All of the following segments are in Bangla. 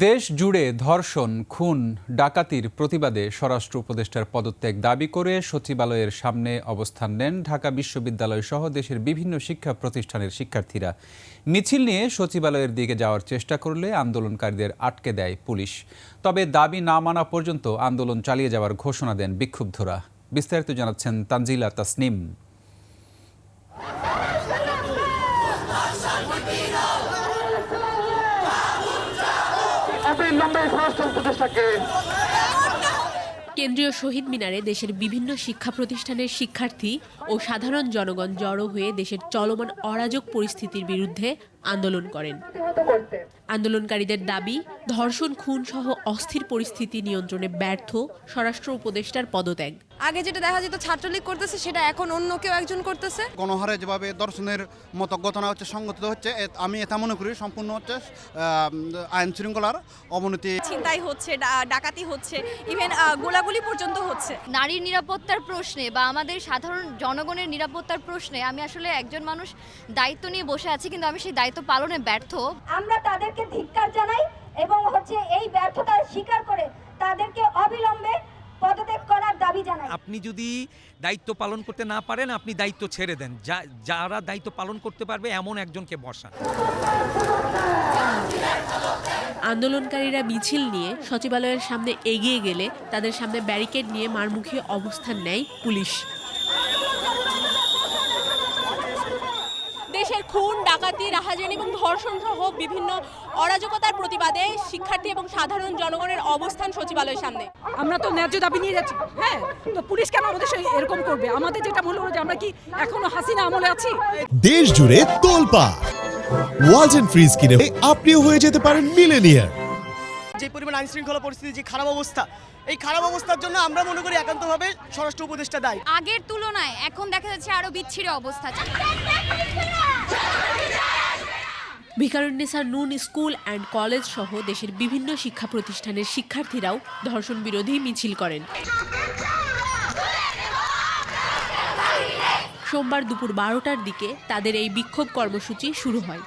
দেশ জুড়ে ধর্ষণ, খুন, ডাকাতির প্রতিবাদে স্বরাষ্ট্র উপদেষ্টার পদত্যাগ দাবি করে সচিবালয়ের সামনে অবস্থান নেন ঢাকা বিশ্ববিদ্যালয় সহ দেশের বিভিন্ন শিক্ষা প্রতিষ্ঠানের শিক্ষার্থীরা। মিছিল নিয়ে সচিবালয়ের দিকে যাওয়ার চেষ্টা করলে আন্দোলনকারীদের আটকে দেয় পুলিশ। তবে দাবি না মানা পর্যন্ত আন্দোলন চালিয়ে যাওয়ার ঘোষণা দেন বিক্ষুব্ধরা। বিস্তারিত জানাচ্ছেন তানজিলা তাসনিম। কেন্দ্রীয় শহীদ মিনারে দেশের বিভিন্ন শিক্ষা প্রতিষ্ঠানের শিক্ষার্থী ও সাধারণ জনগণ জড়ো হয়ে দেশের চলমান অরাজক পরিস্থিতির বিরুদ্ধে আন্দোলন করেন। আন্দোলনকারীদের দাবি ধর্ষণ খুন সহ অস্থির পরিস্থিতি নিয়ন্ত্রণে ব্যর্থ স্বরাষ্ট্র উপদেষ্টার পদত্যাগ। আগে যেটা দেখা যেত ছাত্রলীগ করতেছে সেটা এখন অন্য কেউ একজন করতেছে। গণহারে যেভাবে দর্শনের মতো ঘটনা হচ্ছে সংগঠিত হচ্ছে আমি এটা মনে করি সম্পূর্ণ হচ্ছে আইন শৃঙ্খলার অবনতি। ছিনতাই হচ্ছে ডাকাতি হচ্ছে ইভেন গোলাগুলি পর্যন্ত হচ্ছে। নারীর নিরাপত্তার প্রশ্নে বা আমাদের সাধারণ জনগণের নিরাপত্তার প্রশ্নে আমি আসলে একজন মানুষ দায়িত্ব নিয়ে বসে আছি কিন্তু আমি সেই দায়িত্ব পালনে ব্যর্থ। আমরা তাদেরকে ধিক্কার জানাই এবং হচ্ছে এই ব্যর্থতা স্বীকার করে তাদেরকে অবিলম্বে পদত্যাগ করার দাবি জানাই। আপনি যদি দায়িত্ব পালন করতে না পারেন আপনি দায়িত্ব ছেড়ে দেন। যা- যারা দায়িত্ব পালন করতে পারবে এমন একজনকে বসান। আন্দোলনকারীরা মিছিল নিয়ে সচিবালয়ের সামনে এগিয়ে গেলে তাদের সামনে ব্যারিকেড নিয়ে মারমুখী অবস্থান নেয় পুলিশ। দেশের খুন ডাকাতি রাহাজানি এবং ধর্ষণ সহ বিভিন্ন অরাজকতার প্রতিবাদে শিক্ষার্থী এবং সাধারণ জনগণের অবস্থান সচিবালয়ের সামনে। আমরা তো ন্যায্য দাবি নিয়ে যাচ্ছি। হ্যাঁ তো পুলিশ কেন আমাদের সঙ্গে এরকম করবে? আমাদের যেটা মনে হলো যে আমরা কি এখনও হাসিনা আমলে আছি? দেশ জুড়ে তোলপা ওয়ালটন ফ্রিজ কিনে আপনিও হয়ে যেতে পারেন মিলেনিয়ার। যে পরিমাণ আইন শৃঙ্খলা পরিস্থিতি যে খারাপ অবস্থা এই খারাপ অবস্থার জন্য আমরা মনে করি একান্তভাবে স্বরাষ্ট্র উপদেষ্টা দায়ী। আগের তুলনায় এখন দেখা যাচ্ছে আরও বিচ্ছিরি অবস্থা। ভিকারুন্নেসা নুন স্কুল অ্যান্ড কলেজ সহ দেশের বিভিন্ন শিক্ষা প্রতিষ্ঠানের শিক্ষার্থীরাও ধর্ষণ বিরোধী মিছিল করেন। সোমবার দুপুর বারোটার দিকে তাদের এই বিক্ষোভ কর্মসূচি শুরু হয়।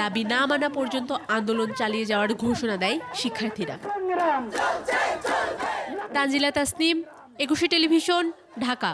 দাবি না মানা পর্যন্ত আন্দোলন চালিয়ে যাওয়ার ঘোষণা দেয় শিক্ষার্থীরা। তানজিলা তাসনিম, একুশে টেলিভিশন, ঢাকা।